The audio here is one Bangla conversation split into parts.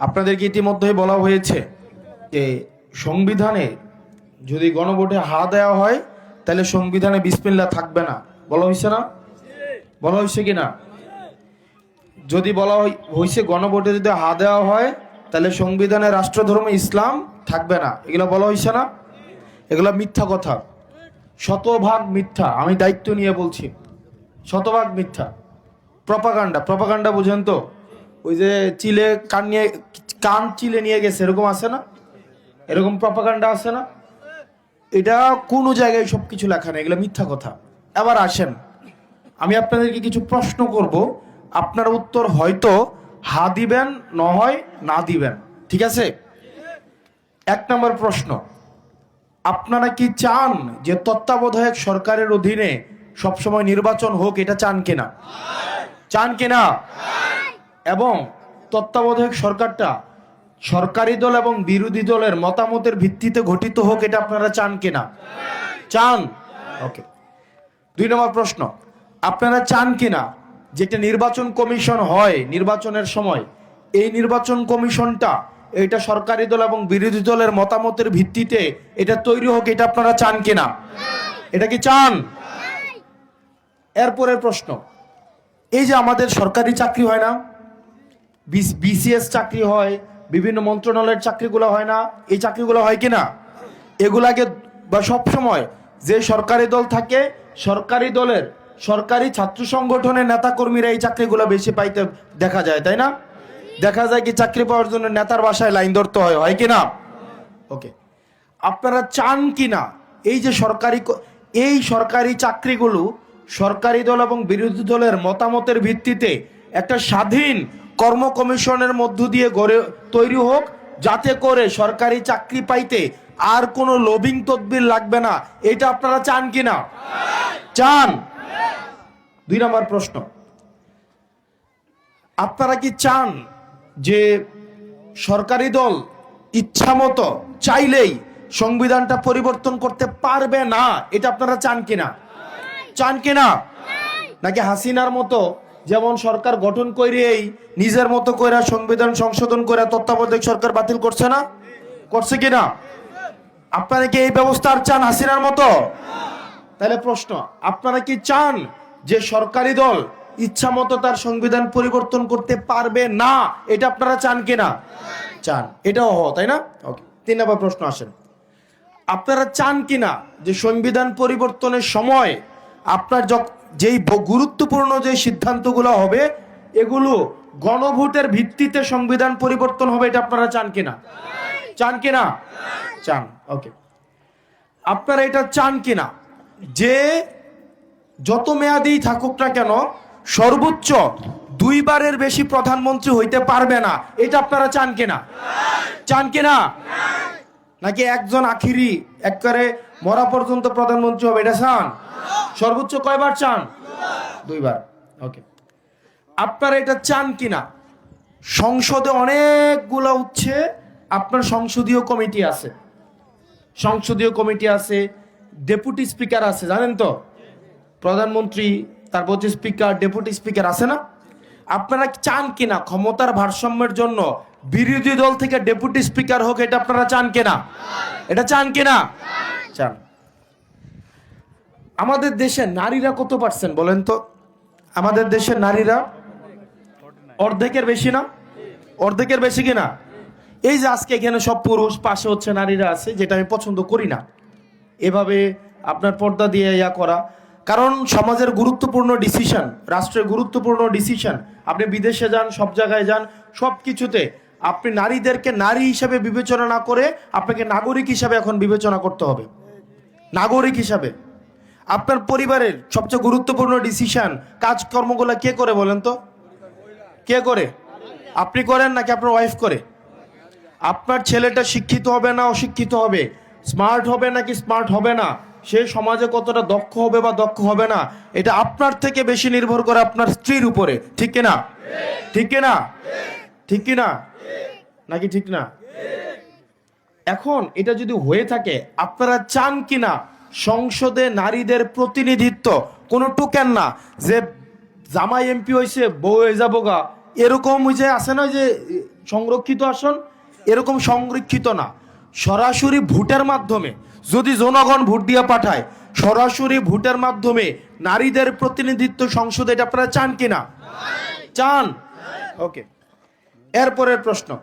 আপনাদেরকে ইতিমধ্যেই বলা হয়েছে যে সংবিধানে যদি গণভোটে হা দেওয়া হয়, তাহলে সংবিধানে বিসমিল্লা থাকবে না। বলা হয়েছে না? বলা হয়েছে কি না? যদি বলা হয়েছে গণভোটে যদি হা দেওয়া হয়, তাহলে সংবিধানে রাষ্ট্রধর্ম, ইসলাম থাকবে না। এগুলো বলা হয়েছে না? এগুলো মিথ্যা কথা। শতভাগ মিথ্যা। আমি দায়িত্ব নিয়ে বলছি। শতভাগ মিথ্যা। প্রপাগান্ডা। প্রপাগান্ডা বুঝেন তো? ওই যে চিলে কান নিয়ে, কান চিলে নিয়ে গেছে, এরকম আছে না? এরকম প্রপাকাণ্ডা আছে না? এটা কোনো জায়গায় সব কিছু লেখা নেই, এগুলো মিথ্যা কথা। এবার আসেন, আমি আপনাদেরকে কিছু প্রশ্ন করব। আপনার উত্তর হয়তো হা দিবেন নয় না দিবেন। ঠিক আছে? এক নম্বর প্রশ্ন, আপনারা কি চান যে তত্ত্বাবধায়ক সরকারের অধীনে সবসময় নির্বাচন হোক, এটা চান কিনা? চান কিনা? এবং তত্ত্বাবধায়ক সরকারটা সরকারি দল এবং বিরোধী দলের মতামতের ভিত্তিতে গঠিত হোক, এটা আপনারা চান কিনা? চান? ওকে দুই নম্বর প্রশ্ন, আপনারা চান কিনা যেটা নির্বাচন কমিশন হয় নির্বাচনের সময়? এই নির্বাচন কমিশনটা এটা সরকারি দল এবং বিরোধী দলের মতামতের ভিত্তিতে এটা তৈরি হোক, এটা আপনারা চান কিনা? এটা কি চান? এরপরের প্রশ্ন, এই যে আমাদের সরকারি চাকরি হয় না বিসিএস চাকরি হয়, বিভিন্ন মন্ত্রণালয়ের চাকরিগুলো হয় না। এই চাকরিগুলো হয় কিনা? এগুলাকে বা সব সময় যে সরকারি দল থাকে, সরকারি দলের সরকারি ছাত্র সংগঠনের নেতাকর্মীরা এই চাকরিগুলো বেশি পাইতে দেখা যায়, তাই না? দেখা যায় কি চাকরি পাওয়ার জন্য নেতার বাসায় লাইন ধরতে হয় হয় কি না ওকে আপনারা চান কি না এই যে সরকারি এই সরকারি চাকরিগুলো সরকারি দল এবং বিরোধী দলের মতামতের ভিত্তিতে একটা স্বাধীন কর্ম কমিশনের মধ্য দিয়ে গড়ে তৈরি হোক, যাতে করে সরকারি চাকরি পাইতে আর কোনো লবিং তদবির লাগবে না। এটা আপনারা চান কি না? চান। দুই নম্বর প্রশ্ন। আপনারা কি চান যে সরকারি দল ইচ্ছামতো চাইলেই সংবিধানটা পরিবর্তন করতে পারবে না? এটা আপনারা চান কিনা চান কিনা নাকি হাসিনার মতো যেমন সরকার গঠন করেই নিজের মতো করে সংবিধান সংশোধন করে তত্ত্বাবধায়ক সরকার বাতিল করছে না? করছে কি না? আপনারা কি এই ব্যবস্থা আর চান হাসিনার মতো? তাহলে প্রশ্ন, আপনারা কি চান যে সরকারি দল ইচ্ছা মতো তার সংবিধান পরিবর্তন করতে পারবে না? এটা আপনারা চান কিনা চান। এটাও হ তাই না? ওকে তিন নম্বর প্রশ্ন আসেন। আপনারা চান কিনা যে সংবিধান পরিবর্তনের সময় আপনার যেই গুরুত্বপূর্ণ যে সিদ্ধান্তগুলো হবে, এগুলো গণভোটের ভিত্তিতে সংবিধান পরিবর্তন হবে, এটা আপনারা চান কিনা? চান কিনা? চান ওকে আপনারা এটা চান কিনা? যে যত মেয়াদি থাকুক না কেন, সর্বোচ্চ দুইবারের বেশি প্রধানমন্ত্রী হইতে পারবে না, এটা আপনারা চান কিনা? চান কিনা? নাকি একজন আখিরি, একবারে মরা পর্যন্ত প্রধানমন্ত্রী হবে, এটা চান? সর্বোচ্চ কয়বার চান? দুইবার। ওকে আপনারা এটা চান কিনা? সংসদে অনেকগুলো হচ্ছে আপনার সংসদীয় কমিটি আছে। সংসদীয় কমিটি আছে ডেপুটি স্পিকার আছে জানেন তো? প্রধানমন্ত্রী তারপর হচ্ছে স্পিকার ডেপুটি স্পিকার আছে না? আপনারা চান কিনা? ক্ষমতার ভারসাম্যের জন্য বিরোধী দল থেকে ডেপুটি স্পিকার হোক এটা আপনারা চান কিনা? এটা চান কিনা? চান। আমাদের দেশে নারীরা কত পার্সেন্ট বলেন তো? আমাদের দেশের নারীরা অর্ধেকের বেশি না? অর্ধেকের বেশি কিনা? এই যে আজকে এখানে সব পুরুষ পাশে হচ্ছে নারীরা আছে, যেটা আমি পছন্দ করি না। এভাবে আপনার পর্দা দিয়ে ইয়া করা। কারণ সমাজের গুরুত্বপূর্ণ ডিসিশন রাষ্ট্রের গুরুত্বপূর্ণ ডিসিশন আপনি বিদেশে যান, সব জায়গায় যান, সব কিছুতে আপনি নারীদেরকে নারী হিসাবে বিবেচনা না করে আপনাকে নাগরিক হিসাবে এখন বিবেচনা করতে হবে। নাগরিক হিসাবে। আপনার পরিবারের সবচেয়ে গুরুত্বপূর্ণ ডিসিশন কাজকর্মগুলো কে করে বলেন তো? কে করে? আপনি করেন নাকি আপনার ওয়াইফ করে? আপনার ছেলেটা শিক্ষিত হবে না, অশিক্ষিত হবে? স্মার্ট হবে নাকি স্মার্ট হবে না? সে সমাজে কতটা দক্ষ হবে বা দক্ষ হবে না? এটা আপনার থেকে বেশি নির্ভর করে আপনার স্ত্রীর উপরে। ঠিক কিনা? ঠিক কিনা? ঠিক কিনা? নাকি ঠিক না? এখন এটা যদি হয়ে থাকে, আপনারা চান কিনা? সংসদে নারীদের প্রতিনিধিত্ব, কোনো টোকেন না। যে জামাই এমপি হয়েছে বউ হয়ে যাব গা। এরকম ওই যে আছে না যে সংরক্ষিত আসন? এরকম সংরক্ষিত না। সরাসরি ভোটের মাধ্যমে, যদি জনগণ ভোট দিয়ে পাঠায়, সরাসরি ভোটের মাধ্যমে নারীদের প্রতিনিধিত্ব সংসদে, এটা আপনারা চান কিনা চান। ওকে। এরপরের প্রশ্ন।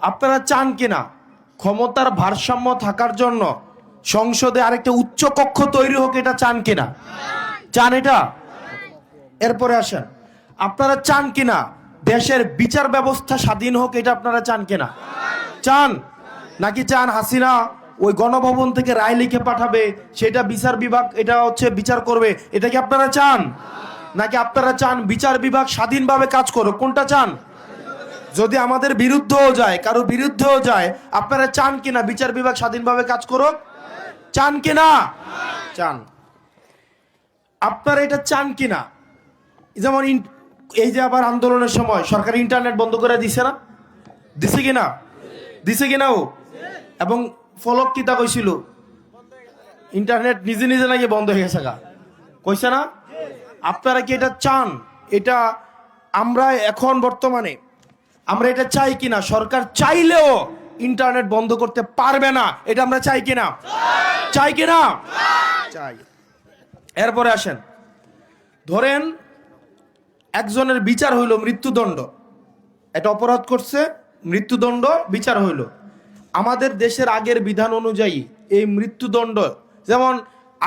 আপনারা চান কিনা ক্ষমতার ভারসাম্য থাকার জন্য সংসদে আরেকটা উচ্চ কক্ষ তৈরি হোক, এটা চান কিনা? চান এটা? এরপরে আসেন। আপনারা চান কিনা? দেশের বিচার ব্যবস্থা স্বাধীন হোক, এটা আপনারা চান কিনা? চান। নাকি চান হাসিনা ওই গণভবন থেকে রায় লিখে পাঠাবে, সেটা বিচার বিভাগ, এটা হচ্ছে বিচার করবে, এটা কি আপনারা চান? নাকি আপনারা চান বিচার বিভাগ স্বাধীনভাবে কাজ করুক, কোনটা চান? যদি আমাদের বিরুদ্ধেও যায়, কারও বিরুদ্ধেও যায়, আপনারা চান কিনা বিচার বিভাগ স্বাধীনভাবে কাজ করুক? চান কিনা? চান। আপনারা এটা চান কিনা? যেমন এই যে আবার আন্দোলনের সময় সরকার ইন্টারনেট বন্ধ করে দিছে না? দিছে কিনা? দিছে কিনা ও? এবং ফলক কিতা কইছিল? ইন্টারনেট নিজে নিজে নাকি বন্ধ হয়ে গেছে গা। কইছে না? আপনারা কি এটা চান? এটা আমরা এখন বর্তমানে আমরা এটা চাই কিনা? সরকার চাইলেও ইন্টারনেট বন্ধ করতে পারবে না। এটা আমরা চাই কিনা? চাই কিনা? চাই। এরপরে আসেন। ধরেন একজনের বিচার হইল মৃত্যুদণ্ড। এটা অপরাধ করছে মৃত্যুদণ্ড বিচার হইল। আমাদের দেশের আগের বিধান অনুযায়ী এই মৃত্যুদণ্ড যেমন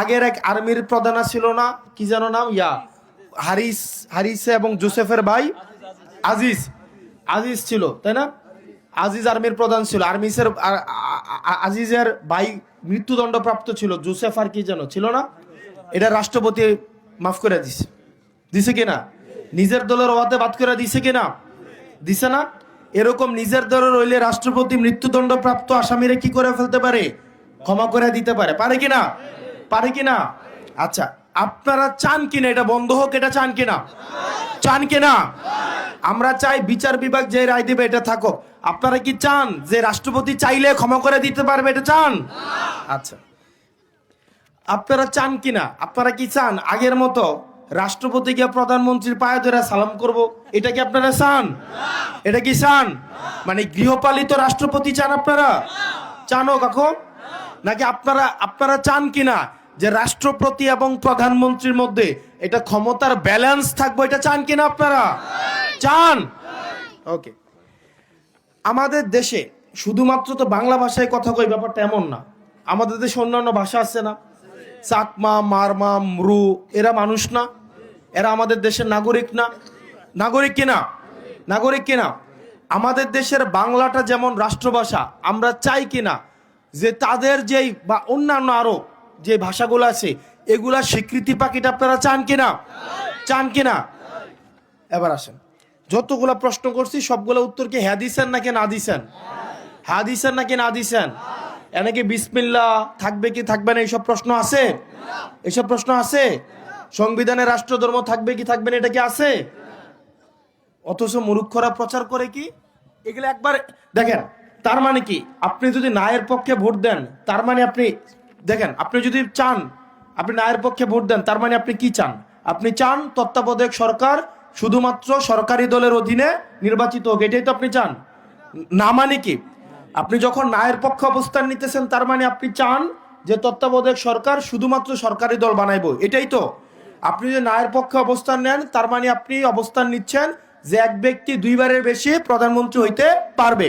আগের এক আর্মির প্রধান ছিল না কি যেন নাম? ইয়া হারিস হারিসে এবং জোসেফের ভাই আজিজ। আজিজ ছিল তাই না? আজিজ আর্মির প্রধান ছিল আর্মিসের আজিজের ভাই মৃত্যুদণ্ড প্রাপ্ত ছিল, জোসেফ আর কি যেন, ছিল না? এটা রাষ্ট্রপতি মাফ করে দিছে। দিছে কিনা নিজের দলের ওয়াতে বাদ করে দিছে কিনা দিছে না? এরকম নিজের দলের রইলে রাষ্ট্রপতি মৃত্যুদণ্ড প্রাপ্ত আসামিরা কি করে ফেলতে পারে? ক্ষমা করে দিতে পারে। পারে কিনা পারে কিনা আচ্ছা আপনারা চান কিনা এটা বন্ধ হোক, এটা চান কিনা চান কিনা আমরা চাই বিচার বিভাগ যে রায় দিবে, এটা থাকুক। আপনারা কি চান যে রাষ্ট্রপতি চাইলে ক্ষমা করে দিতে পারবে, এটা চান? আচ্ছা। আপনারা চান কিনা? আপনারা কি চান? আগের মতো রাষ্ট্রপতি রাষ্ট্রপতিকে প্রধানমন্ত্রীর পায়ে ধরে সালাম করব? এটা কি আপনারা চান? এটা কি চান? মানে গৃহপালিত রাষ্ট্রপতি চান আপনারা? চানো কাকু? নাকি আপনারা আপনারা চান কিনা যে রাষ্ট্রপতি এবং প্রধানমন্ত্রীর মধ্যে এটা ক্ষমতার ব্যালেন্স থাকবে, এটা চান কিনা আপনারা? চান? ওকে। আমাদের দেশে শুধুমাত্র তো বাংলা ভাষায় কথা কই ব্যাপারটা এমন না। আমাদের দেশে অন্যান্য ভাষা আছে না। চাকমা, মারমা, মরু, এরা মানুষ না। এরা আমাদের দেশের নাগরিক না। নাগরিক কিনা নাগরিক কিনা আমাদের দেশের বাংলাটা যেমন রাষ্ট্রভাষা, আমরা চাই কিনা যে তাদের যেই বা অন্যান্য আরও যে ভাষাগুলো আছে, এগুলা স্বীকৃতি পাখিটা আপনারা চান কিনা চান কিনা এবার আসেন। যতগুলা প্রশ্ন করছি, সবগুলো উত্তর কি হ্যাঁ দিছেন নাকি না দিছেন? হ্যাঁ দিছেন নাকি না দিছেন? এনেকে বিসমিল্লা থাকবে কি থাকবে না, এইসব প্রশ্ন আছে? এইসব প্রশ্ন আছে? সংবিধানে রাষ্ট্রধর্ম থাকবে কি থাকবে না, এটা কি আছে? অথচ মুরুক্ষরা প্রচার করে কি? এগুলো একবার দেখেন, তার মানে কি? আপনি যদি নায়ের পক্ষে ভোট দেন, তার মানে আপনি, দেখেন, আপনি যদি চান, আপনি নায়ের পক্ষে ভোট দেন, তার মানে আপনি কি চান? আপনি চান তত্ত্বাবধায়ক সরকার, শুধুমাত্র সরকারি দলের অধীনে নির্বাচিত হোক, এটাই তো আপনি চান। না মানে কি? আপনি যখন নায়ের পক্ষে অবস্থান নিতেছেন, তার মানে আপনি চান যে তত্ত্বাবধায়ক সরকার শুধুমাত্র সরকারি দল বানাইবো। এটাই তো। আপনি যদি নায়ের পক্ষে অবস্থান নেন, তার মানে আপনি অবস্থান নিচ্ছেন যে এক ব্যক্তি দুইবারের বেশি প্রধানমন্ত্রী হইতে পারবে।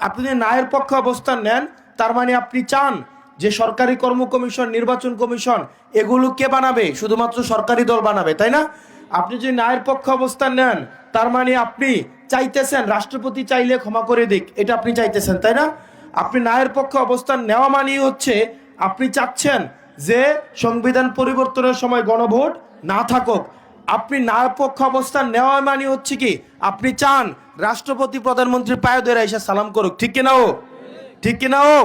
আপনি যদি নায়ের পক্ষে অবস্থান নেন, তার মানে আপনি চান যে সরকারি কর্ম কমিশন, নির্বাচন কমিশন, এগুলো কে বানাবে? শুধুমাত্র সরকারি দল বানাবে, তাই না? আপনি যদি নায়ের পক্ষে অবস্থান নেন, তার মানে আপনি চাইতেছেন, রাষ্ট্রপতি চাইলে ক্ষমা করে দিক, এটা আপনি চাইতেছেন, তাই না? আপনি নায়ের পক্ষে অবস্থান নেওয়া মানেই হচ্ছে, আপনি চাচ্ছেন যে সংবিধান পরিবর্তনের সময় গণভোট না থাকুক। আপনি নায়ের পক্ষে অবস্থান নেওয়া মানে হচ্ছে কি, আপনি চান রাষ্ট্রপতি, প্রধানমন্ত্রী পায়ে ধরে এসে সালাম করুক। ঠিক কিনা ও? ঠিক কিনা ও?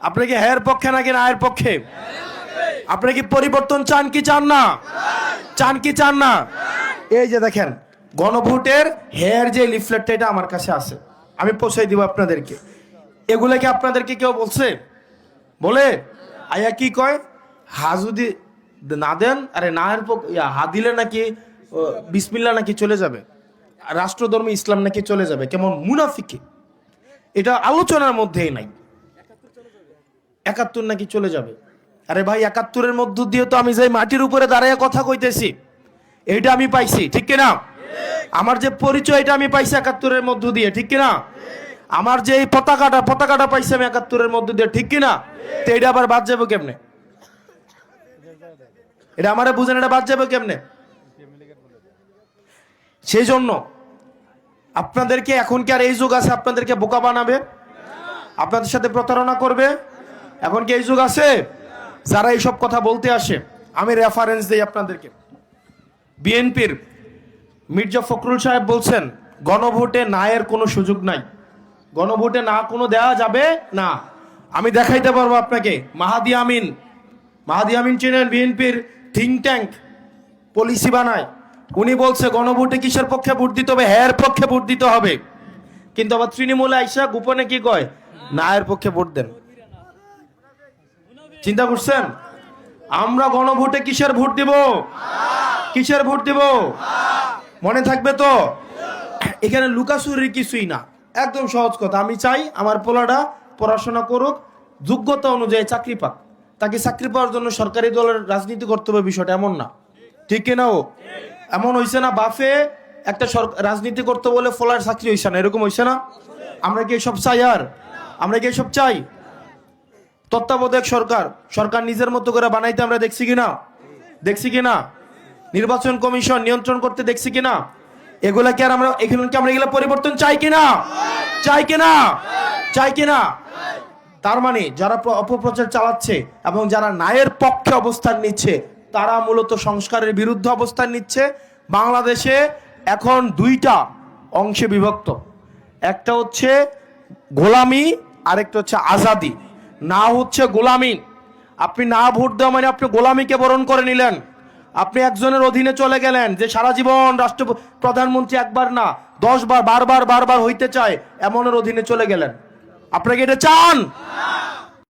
আপনি কি হ্যার পক্ষে নাকি নায়ের পক্ষে? আপনি কি পরিবর্তন চান কি চান না? চান কি চান না? এই যে দেখেন, গণভোটের হেয়ার যে লিফলেটটা এটা আমার কাছে আছে। আমি পৌঁছাই দিব আপনাদেরকে। এগুলা কি আপনাদেরকে কেউ বলছে? বলে? আয়া কি কয়? হা যদি না দেন, আরে না এর হা দিলে নাকি বিসমিল্লা নাকি চলে যাবে? রাষ্ট্রধর্ম, ইসলাম নাকি চলে যাবে? কেমন মুনাফিকে? এটা আলোচনার মধ্যেই নাই। একাত্তর নাকি চলে যাবে? আরে ভাই, একাত্তরের মধ্য দিয়ে তো আমি যাই মাটির উপরে দাঁড়িয়ে কথা কইতেছি, এইটা আমি পাইছি, ঠিক কিনা? আমার যে পরিচয় এটা আমি পাইছি একাত্তরের মধ্য দিয়ে, ঠিক কিনা? আমার যে এই পতাকাটা পতাকাটা পাইছি আমি একাত্তরের মধ্য দিয়ে, ঠিক কিনা? তো এটা আবার বাদ যাব কেমনে? এটা আমারে বুঝেন, এটা বাদ যাবে কেমনে? সেই জন্য আপনাদেরকে এখন কি আর এই যুগ আছে? আপনাদেরকে বোকা বানাবে? আপনাদের সাথে প্রতারণা করবে? এখন কি এই যুগ আছে? যারা এইসব কথা বলতে আসে, আমি রেফারেন্স দিই আপনাদেরকে। বিএনপির মির্জা ফখরুল সাহেব বলছেন, গণভোটে নায়ের কোনো সুযোগ নাই। গণভোটে না কোনো দেওয়া যাবে না। আমি দেখাইতে পারব আপনাকে, মাহাদি আমিন। মাহাদি আমিন চেনেন বিএনপির থিঙ্ক ট্যাঙ্ক পলিসি বানায়। উনি বলছে, গণভোটে কিসের পক্ষে ভোট দিতে হবে? হ্যার পক্ষে ভোট দিতে হবে। কিন্তু আবার তৃণমূলে আইসা গোপনে কি কয়? নায়ের পক্ষে ভোট দেন। চিন্তা করছেন? আমরা গণভোটে কিসের ভোট দিব? কিসের ভোট দিব? মনে থাকবে তো? এখানে লুকাচুরির কিছুই না। একদম সহজ কথা। আমি চাই আমার পোলাটা পড়াশোনা করুক, যোগ্যতা অনুযায়ী চাকরি পাক। তাকে চাকরি পাওয়ার জন্য সরকারি দলের রাজনীতি করতে হবে বিষয়টা এমন না। ঠিক কিনা ও? এমন হয়েছে না, বাফে একটা রাজনীতি করতে বলে ফলার চাকরি হয়েছে না। এরকম হয়েছে না? আমরা কি এসব চাই আর? আমরা কি এসব চাই? তত্ত্বাবধায়ক সরকার সরকার নিজের মতো করে বানাইতে আমরা দেখছি কিনা? দেখছি কিনা? নির্বাচন কমিশন নিয়ন্ত্রণ করতে দেখছি কিনা? এগুলা কি আর আমরা, এগুলো কি আমরা এগুলো পরিবর্তন চাই কিনা? চাই কিনা? চাই কিনা? তার মানে যারা অপপ্রচার চালাচ্ছে এবং যারা ন্যায়ের পক্ষে অবস্থান নিচ্ছে, তারা মূলত সংস্কারের বিরুদ্ধে অবস্থান নিচ্ছে। বাংলাদেশে এখন দুইটা অংশে বিভক্ত। একটা হচ্ছে গোলামি, আরেকটা হচ্ছে আজাদি। না হচ্ছে গোলামি। আপনি না ভোট দেওয়া মানে আপনি গোলামিকে বরণ করে নিলেন। আপনি একজনের অধীনে চলে গেলেন যে সারা জীবন রাষ্ট্র প্রধানমন্ত্রী একবার না, দশ বার, বারবার বারবার হইতে চায়, এমনের অধীনে চলে গেলেন। আপনাকে এটা চান?